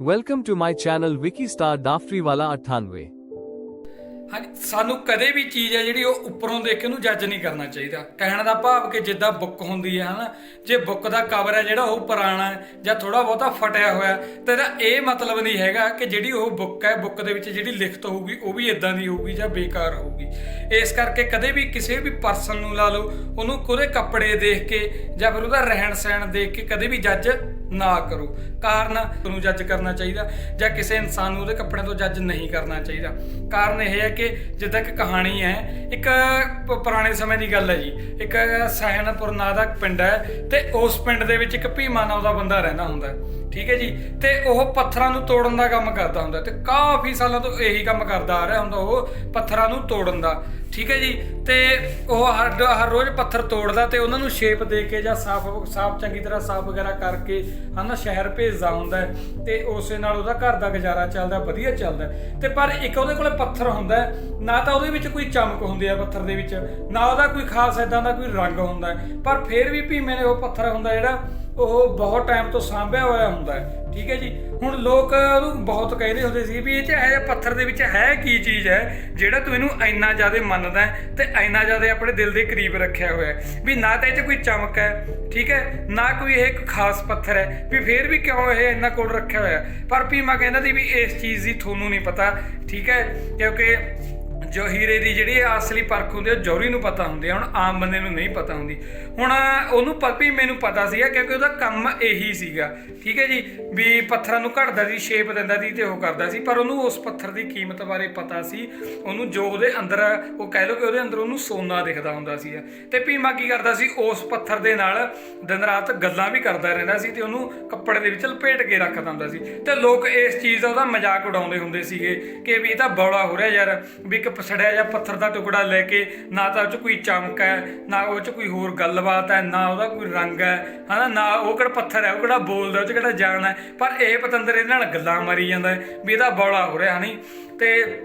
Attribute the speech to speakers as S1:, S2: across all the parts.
S1: Welcome to my channel Wiki Star Daftriwala 98.
S2: ਹਾਂਜੀ ਸਾਨੂੰ ਕਦੇ ਵੀ ਚੀਜ਼ ਹੈ ਜਿਹੜੀ ਉਹ ਉੱਪਰੋਂ ਦੇਖ ਕੇ ਉਹਨੂੰ ਜੱਜ ਨਹੀਂ ਕਰਨਾ ਚਾਹੀਦਾ। ਕਹਿਣ ਦਾ ਭਾਵ ਕਿ ਜਿੱਦਾਂ ਬੁੱਕ ਹੁੰਦੀ ਹੈ ਹਨਾ? ਜੇ ਬੁੱਕ ਦਾ ਕਵਰ ਹੈ ਜਿਹੜਾ ਉਹ ਪੁਰਾਣਾ ਹੈ ਜਾਂ ਥੋੜਾ ਬਹੁਤਾ ਫਟਿਆ ਹੋਇਆ ਹੈ, ਤਾਂ ਇਹਦਾ ਇਹ ਮਤਲਬ ਨਹੀਂ ਹੈਗਾ ਕਿ ਜਿਹੜੀ ਉਹ ਬੁੱਕ ਹੈ ਬੁੱਕ ਦੇ ਵਿੱਚ ਜਿਹੜੀ ਲਿਖਤ ਹੋਊਗੀ ਉਹ ਵੀ ਇਦਾਂ ਦੀ ਹੋਊਗੀ ਜਾਂ ਬੇਕਾਰ ਹੋਊਗੀ। ਇਸ ਕਰਕੇ ਕਦੇ ਵੀ ਕਿਸੇ ਵੀ ਪਰਸਨ ਨੂੰ ਲਾ ਲਓ ਉਹਨੂੰ ਉਹਦੇ ਕੱਪੜੇ ਦੇਖ ਕੇ ਜਾਂ ਫਿਰ ਉਹਦਾ ਰਹਿਣ ਸਹਿਣ ਦੇਖ ਕੇ ਕਦੇ ਵੀ ਜੱਜ ਨਾ ਕਰੋ। ਕਾਰਨ ਨੂੰ ਜੱਜ ਕਰਨਾ ਚਾਹੀਦਾ ਜਾਂ ਕਿਸੇ ਇਨਸਾਨ ਨੂੰ ਉਹਦੇ ਕੱਪੜਿਆਂ ਤੋਂ ਜੱਜ ਨਹੀਂ ਕਰਨਾ ਚਾਹੀਦਾ। ਕਾਰਨ ਇਹ ਹੈ ਕਿ ਜਿੱਦਾਂ ਇੱਕ ਕਹਾਣੀ ਹੈ, ਇੱਕ ਪੁਰਾਣੇ ਸਮੇਂ ਦੀ ਗੱਲ ਹੈ ਜੀ। ਇੱਕ ਸਹਿਨਪੁਰ ਨਾਂ ਦਾ ਪਿੰਡ ਹੈ ਤੇ ਉਸ ਪਿੰਡ ਦੇ ਵਿੱਚ ਇੱਕ ਭੀਮਾ ਨਾਂ ਦਾ ਬੰਦਾ ਰਹਿੰਦਾ ਹੁੰਦਾ ਹੈ। ਠੀਕ ਹੈ ਜੀ? ਤੇ ਉਹ ਪੱਥਰਾਂ ਨੂੰ ਤੋੜਨ ਦਾ ਕੰਮ ਕਰਦਾ ਹੁੰਦਾ ਤੇ ਕਾਫੀ ਸਾਲਾਂ ਤੋਂ ਇਹੀ ਕੰਮ ਕਰਦਾ ਆ ਰਿਹਾ ਹੁੰਦਾ ਉਹ ਪੱਥਰਾਂ ਨੂੰ ਤੋੜਨ ਦਾ। ਠੀਕ ਹੈ ਜੀ? ਤੇ ਉਹ ਹਰ ਹਰ ਰੋਜ਼ ਪੱਥਰ ਤੋੜਦਾ ਤੇ ਉਹਨਾਂ ਨੂੰ ਸ਼ੇਪ ਦੇ ਕੇ ਜਾਂ ਸਾਫ਼ ਸਾਫ਼ ਚੰਗੀ ਤਰ੍ਹਾਂ ਸਾਫ਼ ਵਗੈਰਾ ਕਰਕੇ ਹਨਾ ਸ਼ਹਿਰ ਭੇਜਦਾ ਹੁੰਦਾ ਹੈ ਤੇ ਉਸੇ ਨਾਲ ਉਹਦਾ ਘਰ ਦਾ ਗੁਜ਼ਾਰਾ ਚੱਲਦਾ, ਵਧੀਆ ਚੱਲਦਾ ਹੈ। ਤੇ ਪਰ ਇੱਕ ਉਹਦੇ ਕੋਲੇ ਪੱਥਰ ਹੁੰਦਾ ਨਾ ਤਾਂ ਉਹਦੇ ਵਿੱਚ ਕੋਈ ਚਮਕ ਹੁੰਦੀ ਹੈ ਪੱਥਰ ਦੇ ਵਿੱਚ, ਨਾ ਉਹਦਾ ਕੋਈ ਖਾਸ ਇਦਾਂ ਦਾ ਕੋਈ ਰੰਗ ਹੁੰਦਾ ਪਰ ਫਿਰ ਵੀ ਭੀਮੇ ਨੇ ਉਹ ਪੱਥਰ ਹੁੰਦਾ ਜਿਹੜਾ ਉਹ ਬਹੁਤ ਟਾਈਮ ਤੋਂ ਸਾਂਭਿਆ ਹੋਇਆ ਹੁੰਦਾ ਹੈ। ਠੀਕ ਹੈ ਜੀ? ਹੁਣ ਲੋਕ ਉਹਨੂੰ ਬਹੁਤ ਕਹਿੰਦੇ ਹੁੰਦੇ ਸੀ ਵੀ ਇਹ ਚ ਇਹ ਪੱਥਰ ਦੇ ਵਿੱਚ ਹੈ ਕੀ ਚੀਜ਼ ਹੈ ਜਿਹੜਾ ਤੂੰ ਇਹਨੂੰ ਇੰਨਾ ਜ਼ਿਆਦਾ ਮੰਨਦਾ ਹੈ ਤੇ ਇੰਨਾ ਜ਼ਿਆਦਾ ਆਪਣੇ ਦਿਲ ਦੇ ਕਰੀਬ ਰੱਖਿਆ ਹੋਇਆ ਵੀ ਨਾ ਤਾਂ ਇਹ ਚ ਕੋਈ ਚਮਕ ਹੈ, ਠੀਕ ਹੈ? ਨਾ ਕੋਈ ਇਹ ਇੱਕ ਖਾਸ ਪੱਥਰ ਹੈ। ਵੀ ਫੇਰ ਵੀ ਕਿਉਂ ਇਹ ਇੰਨਾ ਕੋਲ ਰੱਖਿਆ ਹੋਇਆ ਹੈ? ਪਰ ਭੀਮਾ ਕਹਿੰਦਾ ਸੀ ਵੀ ਇਸ ਚੀਜ਼ ਦੀ ਤੁਹਾਨੂੰ ਨਹੀਂ ਪਤਾ, ਠੀਕ ਹੈ? ਕਿਉਂਕਿ ਜੋ ਹੀਰੇ ਦੀ ਜਿਹੜੀ ਅਸਲੀ ਪਰਖ ਹੁੰਦੀ ਹੈ ਉਹ ਜੌਹਰੀ ਨੂੰ ਪਤਾ ਹੁੰਦੀ ਹੈ ਹੁਣ ਆਮ ਬੰਦੇ ਨੂੰ ਨਹੀਂ ਪਤਾ ਹੁੰਦੀ। ਹੁਣ ਉਹਨੂੰ ਪੱਪੀ ਮੈਨੂੰ ਪਤਾ ਸੀਗਾ ਕਿਉਂਕਿ ਉਹਦਾ ਕੰਮ ਇਹੀ ਸੀਗਾ, ਠੀਕ ਹੈ ਜੀ? ਵੀ ਪੱਥਰਾਂ ਨੂੰ ਘੜਦਾ ਸੀ ਸ਼ੇਪ ਦਿੰਦਾ ਸੀ ਤੇ ਉਹ ਕਰਦਾ ਸੀ, ਪਰ ਉਹਨੂੰ ਉਸ ਪੱਥਰ ਦੀ ਕੀਮਤ ਬਾਰੇ ਪਤਾ ਸੀ। ਉਹਨੂੰ ਜੋ ਉਹਦੇ ਅੰਦਰ, ਉਹ ਕਹਿ ਲਓ ਕਿ ਉਹਦੇ ਅੰਦਰ ਉਹਨੂੰ ਸੋਨਾ ਦਿਖਦਾ ਹੁੰਦਾ ਸੀ ਤੇ ਭੀਮਾ ਕੀ ਕਰਦਾ ਸੀ? ਉਸ ਪੱਥਰ ਦੇ ਨਾਲ ਦਿਨ ਰਾਤ ਗੱਲਾਂ ਵੀ ਕਰਦਾ ਰਹਿੰਦਾ ਸੀ ਤੇ ਉਹਨੂੰ ਕੱਪੜੇ ਦੇ ਵਿੱਚ ਲਪੇਟ ਕੇ ਰੱਖਦਾ ਹੁੰਦਾ ਸੀ। ਤੇ ਲੋਕ ਇਸ ਚੀਜ਼ ਦਾ ਉਹਦਾ ਮਜ਼ਾਕ ਉਡਾਉਂਦੇ ਹੁੰਦੇ ਸੀਗੇ ਕਿ ਵੀ ਇਹ ਤਾਂ ਬੌਲਾ ਹੋ ਰਿਹਾ ਯਾਰ, ਵੀ ਇੱਕ ਪਸੜਿਆ ਜਾਂ ਪੱਥਰ ਦਾ ਟੁਕੜਾ ਲੈ ਕੇ ਨਾ ਤਾਂ ਉਹ 'ਚ ਕੋਈ ਚਮਕ ਹੈ, ਨਾ ਉਹ 'ਚ ਕੋਈ ਹੋਰ ਗੱਲਬਾਤ ਹੈ, ਨਾ ਉਹਦਾ ਕੋਈ ਰੰਗ ਹੈ, ਹਨਾ? ਨਾ ਉਹ ਕਿਹੜਾ ਪੱਥਰ ਹੈ, ਉਹ ਕਿਹੜਾ ਬੋਲਦਾ ਉਹ 'ਚ ਕਿਹੜਾ ਜਾਨ ਹੈ? ਪਰ ਇਹ ਪਤੰਦਰ ਇਹਦੇ ਨਾਲ ਗੱਲਾਂ ਮਾਰੀ ਜਾਂਦਾ ਵੀ ਇਹਦਾ ਬੌਲਾ ਹੋ ਰਿਹਾ ਨਹੀਂ ਤੇ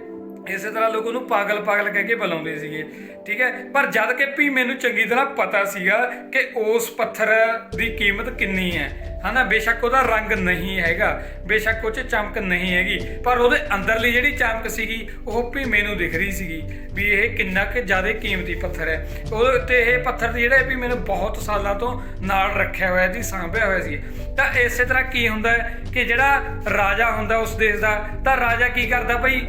S2: ਇਸੇ ਤਰ੍ਹਾਂ ਲੋਕ ਉਹਨੂੰ ਪਾਗਲ ਪਾਗਲ ਕਹਿ ਕੇ ਬੁਲਾਉਂਦੇ ਸੀਗੇ, ਠੀਕ ਹੈ? ਪਰ ਜਦ ਕਿ ਵੀ ਮੈਨੂੰ ਚੰਗੀ ਤਰ੍ਹਾਂ ਪਤਾ ਸੀਗਾ ਕਿ ਉਸ ਪੱਥਰ ਦੀ ਕੀਮਤ ਕਿੰਨੀ ਹੈ। ਹਨਾ, ਬੇਸ਼ੱਕ ਉਹਦਾ ਰੰਗ ਨਹੀਂ ਹੈਗਾ, ਬੇਸ਼ੱਕ ਉਹ 'ਚ ਚਮਕ ਨਹੀਂ ਹੈਗੀ, ਪਰ ਉਹਦੇ ਅੰਦਰਲੀ ਜਿਹੜੀ ਚਮਕ ਸੀਗੀ, ਉਹ ਵੀ ਮੈਨੂੰ ਦਿਖ ਰਹੀ ਸੀਗੀ ਵੀ ਇਹ ਕਿੰਨਾ ਕਿ ਜ਼ਿਆਦਾ ਕੀਮਤੀ ਪੱਥਰ ਹੈ। ਉਹਦੇ ਉੱਤੇ ਇਹ ਪੱਥਰ ਜਿਹੜਾ ਵੀ ਮੈਨੂੰ ਬਹੁਤ ਸਾਲਾਂ ਤੋਂ ਨਾਲ ਰੱਖਿਆ ਹੋਇਆ ਸੀ, ਸਾਂਭਿਆ ਹੋਇਆ ਸੀ। ਤਾਂ ਇਸੇ ਤਰ੍ਹਾਂ ਕੀ ਹੁੰਦਾ ਕਿ ਜਿਹੜਾ ਰਾਜਾ ਹੁੰਦਾ ਉਸ ਦੇਸ਼ ਦਾ, ਤਾਂ ਰਾਜਾ ਕੀ ਕਰਦਾ ਭਾਈ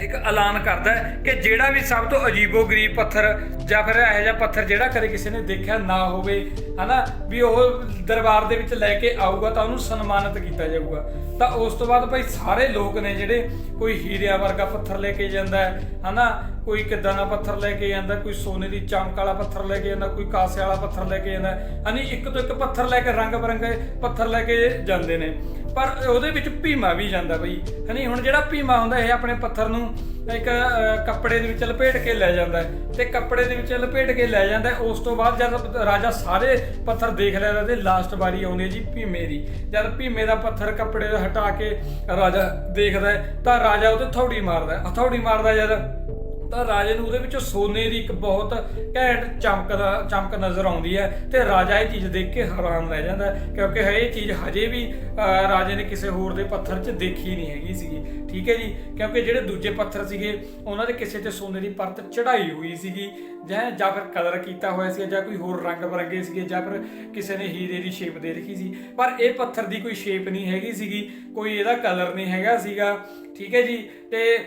S2: ਇੱਕ ਐਲਾਨ ਕਰਦਾ ਕਿ ਜਿਹੜਾ ਵੀ ਸਭ ਤੋਂ ਅਜੀਬੋ ਗਰੀਬ ਪੱਥਰ ਜਾਂ ਫਿਰ ਇਹੋ ਜਿਹਾ ਪੱਥਰ ਜਿਹੜਾ ਕਦੇ ਕਿਸੇ ਨੇ ਦੇਖਿਆ ਨਾ ਹੋਵੇ, ਹਨਾ? ਵੀ ਉਹ ਦਰਬਾਰ ਦੇ ਵਿੱਚ ਲੈ ਕੇ ਆਊਗਾ ਤਾਂ ਉਹਨੂੰ ਸਨਮਾਨਿਤ ਕੀਤਾ ਜਾਊਗਾ। ਤਾਂ ਉਸ ਤੋਂ ਬਾਅਦ ਭਾਈ ਸਾਰੇ ਲੋਕ ਨੇ ਜਿਹੜੇ ਕੋਈ ਹੀਰਿਆ ਵਰਗਾ ਪੱਥਰ ਲੈ ਕੇ ਜਾਂਦਾ ਹੈ, ਹਨਾ? ਕੋਈ ਕਿੱਦਾਂ ਦਾ ਪੱਥਰ ਲੈ ਕੇ ਜਾਂਦਾ, ਕੋਈ ਸੋਨੇ ਦੀ ਚਮਕ ਵਾਲਾ ਪੱਥਰ ਲੈ ਕੇ ਜਾਂਦਾ, ਕੋਈ ਕਾਸੇ ਵਾਲਾ ਪੱਥਰ ਲੈ ਕੇ ਜਾਂਦਾ, ਹਨੀ ਇੱਕ ਤੋਂ ਇੱਕ ਪੱਥਰ ਲੈ ਕੇ ਰੰਗ ਬਰੰਗੇ ਪੱਥਰ ਲੈ ਕੇ ਜਾਂਦੇ ਨੇ। ਪਰ ਉਹਦੇ ਵਿੱਚ ਭੀਮਾ ਵੀ ਜਾਂਦਾ ਬਈ। ਹਨੀ, ਹੁਣ ਜਿਹੜਾ ਭੀਮਾ ਹੁੰਦਾ, ਇਹ ਆਪਣੇ ਪੱਥਰ ਨੂੰ ਇੱਕ ਕੱਪੜੇ ਦੇ ਵਿੱਚ ਲਪੇਟ ਕੇ ਲੈ ਜਾਂਦਾ ਤੇ ਕੱਪੜੇ ਦੇ ਵਿੱਚ ਲਪੇਟ ਕੇ ਲੈ ਜਾਂਦਾ ਉਸ ਤੋਂ ਬਾਅਦ ਜਦ ਰਾਜਾ ਸਾਰੇ ਪੱਥਰ ਦੇਖ ਲੈਂਦਾ ਤੇ ਲਾਸਟ ਵਾਰੀ ਆਉਂਦੀ ਹੈ ਜੀ ਭੀਮੇ ਦੀ। ਜਦ ਭੀਮੇ ਦਾ ਪੱਥਰ ਕੱਪੜੇ ਤੋਂ ਹਟਾ ਕੇ ਰਾਜਾ ਦੇਖਦਾ ਤਾਂ ਰਾਜਾ ਉਹਤੇ ਥੌੜੀ ਮਾਰਦਾ ਹਥੌੜੀ ਮਾਰਦਾ ਜਦ ਤਾਂ ਰਾਜੇ ਨੂੰ ਉਹਦੇ ਵਿੱਚੋਂ ਸੋਨੇ ਦੀ ਇੱਕ ਬਹੁਤ ਘੈਂਟ ਚਮਕਦਾ ਚਮਕ ਨਜ਼ਰ ਆਉਂਦੀ ਹੈ ਤੇ ਰਾਜਾ ਇਹ ਚੀਜ਼ ਦੇਖ ਕੇ ਹੈਰਾਨ ਰਹਿ ਜਾਂਦਾ ਕਿਉਂਕਿ ਇਹ ਚੀਜ਼ ਹਜੇ ਵੀ ਰਾਜੇ ਨੇ ਕਿਸੇ ਹੋਰ ਦੇ ਪੱਥਰ 'ਚ ਦੇਖੀ ਨਹੀਂ ਹੈਗੀ ਸੀਗੀ। ਠੀਕ ਹੈ ਜੀ? ਕਿਉਂਕਿ ਜਿਹੜੇ ਦੂਜੇ ਪੱਥਰ ਸੀਗੇ, ਉਹਨਾਂ ਦੇ ਕਿਸੇ ਤੇ ਸੋਨੇ ਦੀ ਪਰਤ ਚੜਾਈ ਹੋਈ ਸੀਗੀ। ਜਾਂ ਜਾਂ ਫਿਰ ਕਲਰ ਕੀਤਾ ਹੋਇਆ ਸੀ ਜਾਂ ਕੋਈ ਹੋਰ ਰੰਗ ਬਰੰਗੇ ਸੀਗੇ, ਜਾਂ ਫਿਰ ਕਿਸੇ ਨੇ ਹੀਰੇ ਦੀ ਸ਼ੇਪ ਦੇ ਰੱਖੀ ਸੀ। ਪਰ ਇਹ ਪੱਥਰ ਦੀ ਕੋਈ ਸ਼ੇਪ ਨਹੀਂ ਹੈਗੀ ਸੀਗੀ, ਕੋਈ ਇਹਦਾ ਕਲਰ ਨਹੀਂ ਹੈਗਾ ਸੀਗਾ। ਠੀਕ ਹੈ ਜੀ? ਤੇ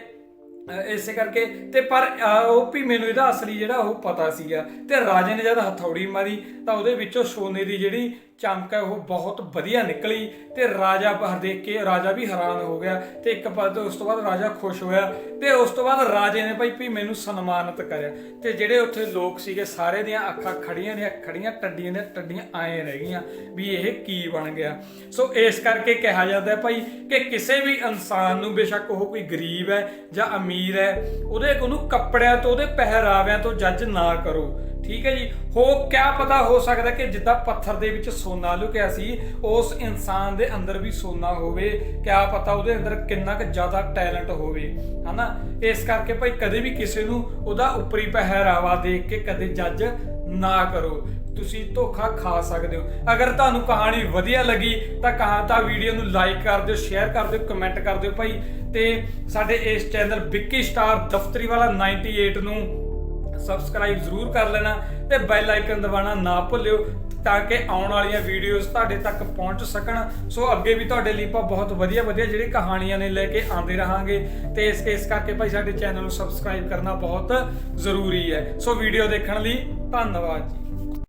S2: ਇਸੇ ਕਰਕੇ ਤੇ ਪਰ ਉਹ ਵੀ ਮੈਨੂੰ ਇਹਦਾ ਅਸਲੀ ਜਿਹੜਾ ਉਹ ਪਤਾ ਸੀਗਾ। ਤੇ ਰਾਜੇ ਨੇ ਜਦ ਹਥੌੜੀ ਮਾਰੀ ਤਾਂ ਉਹਦੇ ਵਿੱਚੋਂ ਸੋਨੇ ਦੀ ਜਿਹੜੀ ਚਮਕ ਹੈ, ਉਹ ਬਹੁਤ ਵਧੀਆ ਨਿਕਲੀ ਤੇ ਰਾਜਾ ਬਾਹਰ ਦੇਖ ਕੇ ਰਾਜਾ ਵੀ ਹੈਰਾਨ ਹੋ ਗਿਆ ਤੇ ਇੱਕ ਪਾਸੇ ਉਸ ਤੋਂ ਬਾਅਦ ਰਾਜਾ ਖੁਸ਼ ਹੋਇਆ ਤੇ ਉਸ ਤੋਂ ਬਾਅਦ ਰਾਜੇ ਨੇ ਭਾਈ ਵੀ ਮੈਨੂੰ ਸਨਮਾਨਿਤ ਕਰਿਆ ਤੇ ਜਿਹੜੇ ਉੱਥੇ ਲੋਕ ਸੀਗੇ, ਸਾਰੇ ਦੀਆਂ ਅੱਖਾਂ ਖੜੀਆਂ ਨੇ, ਖੜੀਆਂ ਟੱਡੀਆਂ ਨੇ, ਟੱਡੀਆਂ ਆਏ ਰਹਿ ਗਈਆਂ ਵੀ ਇਹ ਕੀ ਬਣ ਗਿਆ। ਸੋ ਇਸ ਕਰਕੇ ਕਿਹਾ ਜਾਂਦਾ ਹੈ ਭਾਈ ਕਿ ਕਿਸੇ ਵੀ ਇਨਸਾਨ ਨੂੰ ਬੇਸ਼ੱਕ ਉਹ ਕੋਈ ਗਰੀਬ ਹੈ ਜਾਂ ਅਮੀਰ ਹੈ, ਉਹਦੇ ਉਹਨੂੰ ਕੱਪੜਿਆਂ ਤੋਂ, ਉਹਦੇ ਪਹਿਰਾਵਿਆਂ ਤੋਂ ਜੱਜ ਨਾ ਕਰੋ। ਠੀਕ ਹੈ ਜੀ। ਹੋ ਕਿਆ ਪਤਾ ਹੋ ਸਕਦਾ ਕਿ ਜਿੱਦਾਂ ਪੱਥਰ ਦੇ ਵਿੱਚ ਸੋਨਾ ਲੁਕਿਆ ਸੀ, ਉਸ ਇਨਸਾਨ ਦੇ ਅੰਦਰ ਵੀ ਸੋਨਾ ਹੋਵੇ। ਕਿਆ ਪਤਾ ਉਹਦੇ ਅੰਦਰ ਕਿੰਨਾ ਕੁ ਜ਼ਿਆਦਾ ਟੈਲੈਂਟ ਹੋਵੇ। ਹਨਾ? ਇਸ ਕਰਕੇ ਭਾਈ ਕਦੇ ਵੀ ਕਿਸੇ ਨੂੰ ਉਹਦਾ ਉੱਪਰੀ ਪਹਿਰਾਵਾ ਦੇਖ ਕੇ ਕਦੇ ਜੱਜ ਨਾ ਕਰੋ। ਤੁਸੀਂ ਧੋਖਾ ਖਾ ਸਕਦੇ ਹੋ। ਅਗਰ ਤੁਹਾਨੂੰ ਕਹਾਣੀ ਵਧੀਆ ਲੱਗੀ, ਤਾਂ ਕਹਾਂ ਤਾਂ ਵੀਡੀਓ ਨੂੰ ਲਾਈਕ ਕਰ ਦਿਓ, ਸ਼ੇਅਰ ਕਰ ਦਿਓ, ਕਮੈਂਟ ਕਰ ਦਿਓ ਭਾਈ। ਤੇ ਸਾਡੇ ਇਸ ਚੈਨਲ ਵਿੱਕੀ ਸਟਾਰ ਦਫਤਰੀ ਵਾਲਾ 98 ਨੂੰ ਸਬਸਕ੍ਰਾਈਬ ਜ਼ਰੂਰ ਕਰ ਲੈਣਾ ਤੇ ਬੈਲ ਆਈਕਨ ਦਬਾਉਣਾ ਨਾ ਭੁੱਲਿਓ ਤਾਂ ਕਿ ਆਉਣ ਵਾਲੀਆਂ ਵੀਡੀਓਜ਼ ਤੁਹਾਡੇ ਤੱਕ ਪਹੁੰਚ ਸਕਣ। ਸੋ ਅੱਗੇ ਵੀ ਤੁਹਾਡੇ ਲਈ ਆਪਾਂ ਬਹੁਤ ਵਧੀਆ ਵਧੀਆ ਜਿਹੜੀ ਕਹਾਣੀਆਂ ਨੇ ਲੈ ਕੇ ਆਉਂਦੇ ਰਹਾਂਗੇ ਤੇ ਇਸ ਕੇਸ ਕਰਕੇ ਭਾਈ ਸਾਡੇ ਚੈਨਲ ਨੂੰ ਸਬਸਕ੍ਰਾਈਬ ਕਰਨਾ ਬਹੁਤ ਜ਼ਰੂਰੀ ਹੈ। ਸੋ ਵੀਡੀਓ ਦੇਖਣ ਲਈ ਧੰਨਵਾਦ ਜੀ।